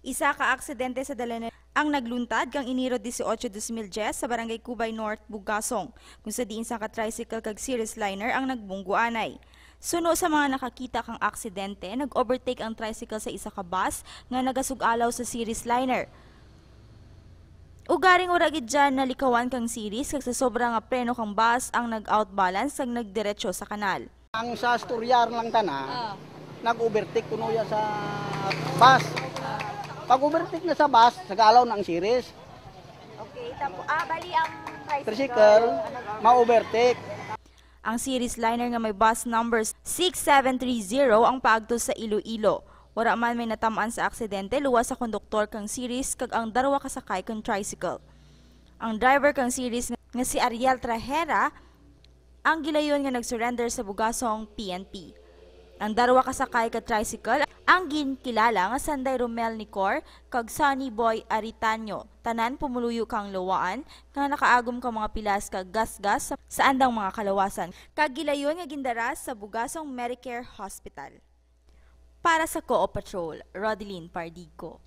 Isa ka aksidente sa Dalanay ang nagluntad kang Enero 18, 2010 sa Barangay Kubay North, Bugasong, kung sa diin sa ka-tricycle kag series liner ang nagbungguanay. Suno sa mga nakakita kang aksidente, nag-overtake ang tricycle sa isa ka bus nga nagasugalaw sa series liner. Ugaring ura gid dyan nalikawan kang series kag sa sobra nga preno kang bus ang nag-outbalance kag nagdiretso sa kanal. Ang sa storyar lang tana, nag-overtake kuno ya sa bus. Pag overtake na sa bus, nag-alaw na ang series. Okay, tapo ah bali ang Tricycle, ma-overtake. Ang series liner nga may bus numbers 6730 ang paagto sa Iloilo. Wala man may natamaan sa aksidente luwas sa konduktor kang series kag ang darwa kasakay kang tricycle. Ang driver kang series nga si Ariel Trajera ang gilayon nga nag-surrender sa Bugasong PNP. Ang darwa kasakay ka tricycle ang ginkilala nga Sanday Romel Nicor kag Sunny Boy Aritanyo. Tanan pumuluyo kang luwaan nga nakaagom ka mga pilas kag gas-gas sa, andang mga kalawasan. Kag gilayon nga gindaras sa Bugasong Medicare Hospital. Para sa Co-Patrol, Rodeline Pardico.